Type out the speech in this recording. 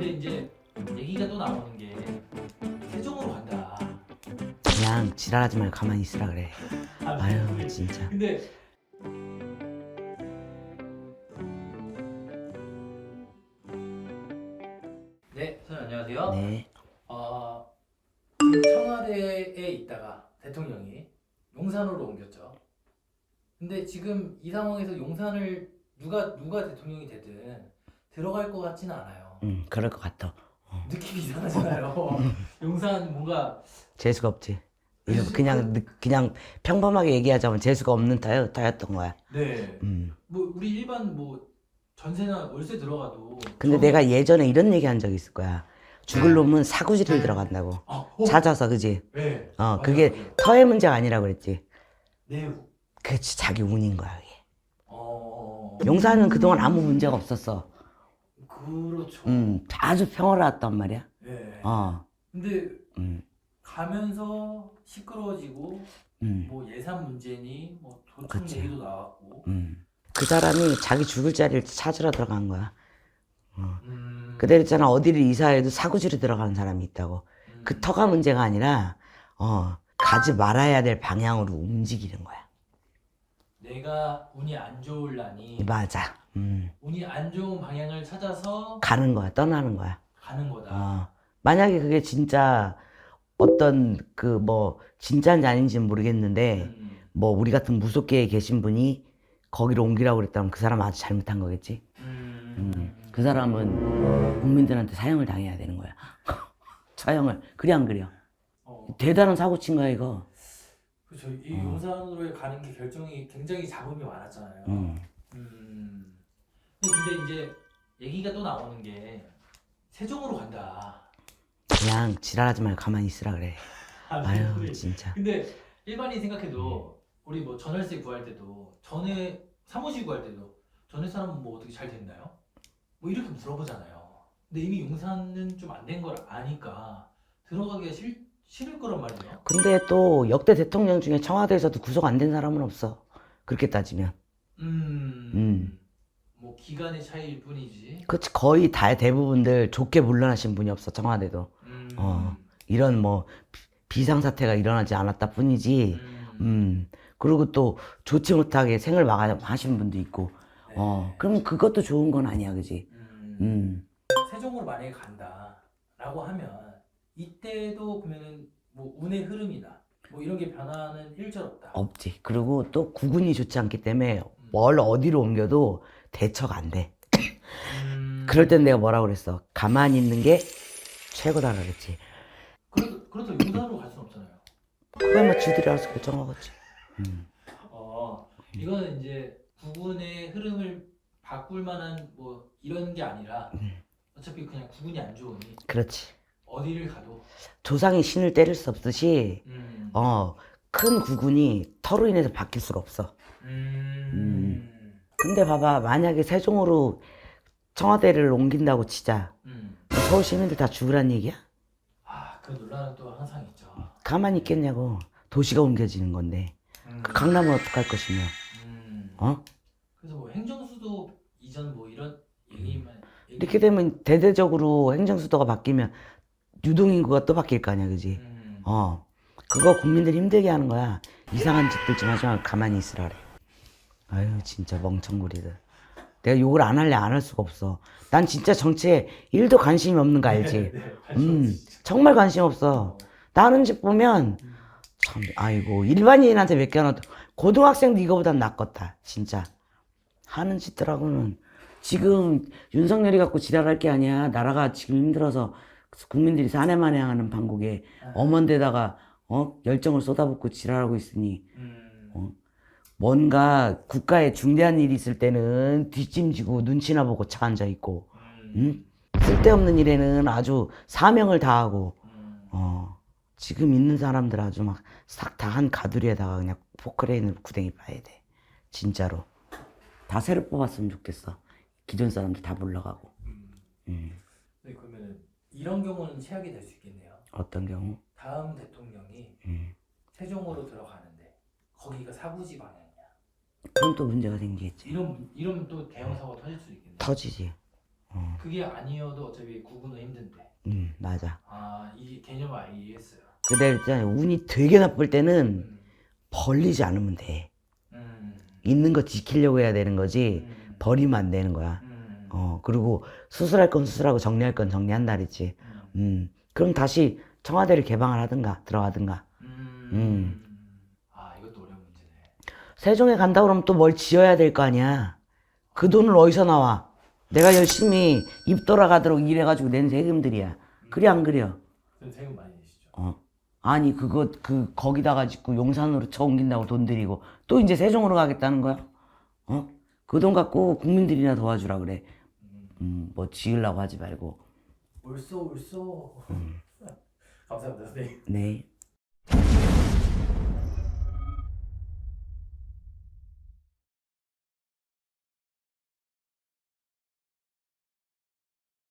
근데 이제 얘기가 또 나오는 게 세종으로 간다. 그냥 지랄하지 말고 가만히 있으라 그래. 아, 아유 진짜. 근데 네, 선생님 안녕하세요. 네. 어, 청와대에 있다가 대통령이 용산으로 옮겼죠. 근데 지금 이 상황에서 용산을 누가 누가 대통령이 되든 들어갈 것 같지는 않아요. 음 그럴 것 같아. 느낌이 이상하잖아요. 용산 뭔가 재수가 없지. 그냥 느- 그냥 평범하게 얘기하자면 재수가 없는 타였, 타였던 거야. 네, 음. 뭐 우리 일반 뭐 전세나 월세 들어가도 근데 저- 내가 예전에 이런 얘기 한적 있을 거야. 죽을 놈은 사구지를 들어간다고. 아, 어, 찾아서 그지. 네, 어 맞아요, 그게 맞아요. 터의 문제가 아니라 그랬지. 네, 그렇지 자기 운인 거야. 이게. 어, 용산은 그동안 아무 문제가 없었어. 그렇죠. 음 아주 평화로웠단 말이야. 네. 어. 근데 음. 가면서 시끄러워지고 음. 뭐 예산 문제니 뭐 도청 그치. 얘기도 나왔고 음. 그 사람이 자기 죽을 자리를 찾으러 들어간 거야. 음, 그대로 있잖아 어디를 이사해도 사구지로 들어가는 사람이 있다고. 음, 그 터가 문제가 아니라 어 가지 말아야 될 방향으로 움직이는 거야. 내가 운이 안 좋을라니 맞아. 음. 운이 안 좋은 방향을 찾아서 가는 거야. 떠나는 거야. 가는 거다. 어. 만약에 그게 진짜 어떤 그 뭐 진짜인지 아닌지는 모르겠는데 음, 뭐 우리 같은 무속계에 계신 분이 거기로 옮기라고 그랬다면 그 사람은 아주 잘못한 거겠지. 음, 음. 그 사람은 국민들한테 사형을 당해야 되는 거야. 사형을 그래 안 그려? 어, 대단한 사고 친 거야 이거. 그렇죠. 이 어. 용산으로 가는 게 결정이 굉장히 잡음이 많았잖아요. 음. 음. 근데 이제 얘기가 또 나오는 게 세종으로 간다. 그냥 지랄하지 말고 가만히 있으라 그래. 아, 아유 근데- 진짜. 근데 일반인 생각해도 우리 뭐 전월세 구할 때도 전에 사무실 구할 때도 전에 사람은 뭐 어떻게 잘 됐나요? 뭐 이렇게 물어보잖아요. 근데 이미 용산은 좀 안 된 걸 아니까 들어가기가 싫, 싫을 거란 말이에요. 근데 또 역대 대통령 중에 청와대에서도 구속 안 된 사람은 없어. 그렇게 따지면. 음. 음. 뭐 기간의 차이일 뿐이지. 그치 거의 다 대부분들 좋게 물러나신 분이 없어 청와대도. 음. 어. 이런 뭐 비- 비상 사태가 일어나지 않았다 뿐이지. 음. 음. 그리고 또 좋지 못하게 생을 마감하신 분도 있고. 네. 어. 그럼 그것도 좋은 건 아니야, 그지? 음. 음. 세종으로 만약에 간다라고 하면 이때도 그러면은 뭐 운의 흐름이나 뭐 이런 게 변화는 일절 없다. 없지. 그리고 또 구군이 좋지 않기 때문에 뭘 어디로 옮겨도 대처가 안 돼. 음. 그럴 땐 내가 뭐라 그랬어? 가만히 있는 게 최고다 그랬지. 그래도 그래도 용산으로 갈 수는 없잖아요. 뭐 지들이 알아서 결정하겠지. 음. 어 이거는 이제 구군의 흐름을 바꿀 만한 뭐 이런 게 아니라 음. 어차피 그냥 구군이 안 좋으니 그렇지. 어디를 가도 조상이 신을 때릴 수 없듯이 음. 어, 큰 구군이 터로 인해서 바뀔 수가 없어. 음. 근데 봐봐, 만약에 세종으로 청와대를 옮긴다고 치자. 음. 서울 시민들 다 죽으란 얘기야? 아 그 논란은 또 항상 있죠. 가만히 있겠냐고. 도시가 옮겨지는 건데. 음. 그 강남은 어떡할 것이며, 음. 어? 그래서 뭐 행정수도 이전 뭐 이런 얘기만 얘기- 이렇게 되면 대대적으로 행정수도가 바뀌면 유동인구가 또 바뀔 거 아니야, 그지? 음. 어. 그거 국민들 힘들게 하는 거야. 이상한 짓들 좀 하지 말고 가만히 있으라 그래. 아유, 진짜 멍청구리들. 내가 욕을 안 할래 안 할 수가 없어. 난 진짜 정치에 일도 관심이 없는 거 알지? 네, 네, 관심 음. 정말 관심 없어. 어. 나는 집 보면, 음. 참, 아이고, 일반인한테 맡겨놔도, 고등학생도 이거보단 낫겠다, 진짜. 하는 짓들하고는, 지금 윤석열이 갖고 지랄할 게 아니야. 나라가 지금 힘들어서 국민들이 사내만에 하는 방국에 엄한데다가, 어? 열정을 쏟아붓고 지랄하고 있으니, 음. 어? 뭔가 국가에 중대한 일이 있을 때는 뒷짐지고 눈치나 보고 차 앉아 있고, 음. 응? 쓸데없는 일에는 아주 사명을 다하고, 음. 어, 지금 있는 사람들 아주 막 싹 다 한 가두리에다가 그냥 포크레인으로 구덩이 파야 돼. 진짜로. 다 새로 뽑았으면 좋겠어. 기존 사람들 다 물러가고. 음. 음, 네, 그러면은 이런 경우는 최악이 될 수 있겠네요. 어떤 경우? 다음 대통령이 음. 세종으로 들어가는데 거기가 사부지 방향이야. 그럼 또 문제가 생기겠지. 이런 이러면 또 대형 사고 터질 수 있겠네. 터지지. 어. 그게 아니어도 어차피 구분은 힘든데. 음, 맞아. 아, 이 개념을 알게 이해했어요. 근데 일단 운이 되게 나쁠 때는 음. 벌리지 않으면 돼. 음. 있는 거 지키려고 해야 되는 거지. 음. 버리면 안 되는 거야. 음. 어, 그리고 수술할 건 수술하고 정리할 건 정리한다 그랬지. 음. 음, 그럼 다시 청와대를 개방을 하든가 들어가든가. 음. 음. 아, 이것도 어려운 문제네. 세종에 간다 그러면 또 뭘 지어야 될 거 아니야. 그 돈을 어디서 나와? 내가 열심히 입 돌아가도록 일해가지고 낸 세금들이야. 그래 안 그래요? 세금 많이 내시죠? 어. 아니 그거 그 거기다가 짓고 용산으로 쳐 옮긴다고 돈 들이고 또 이제 세종으로 가겠다는 거야? 어? 그 돈 갖고 국민들이나 도와주라 그래. 음. 음, 뭐 지으려고 하지 말고. 옳소 옳소. 음. 감사합니다 선생님. 네.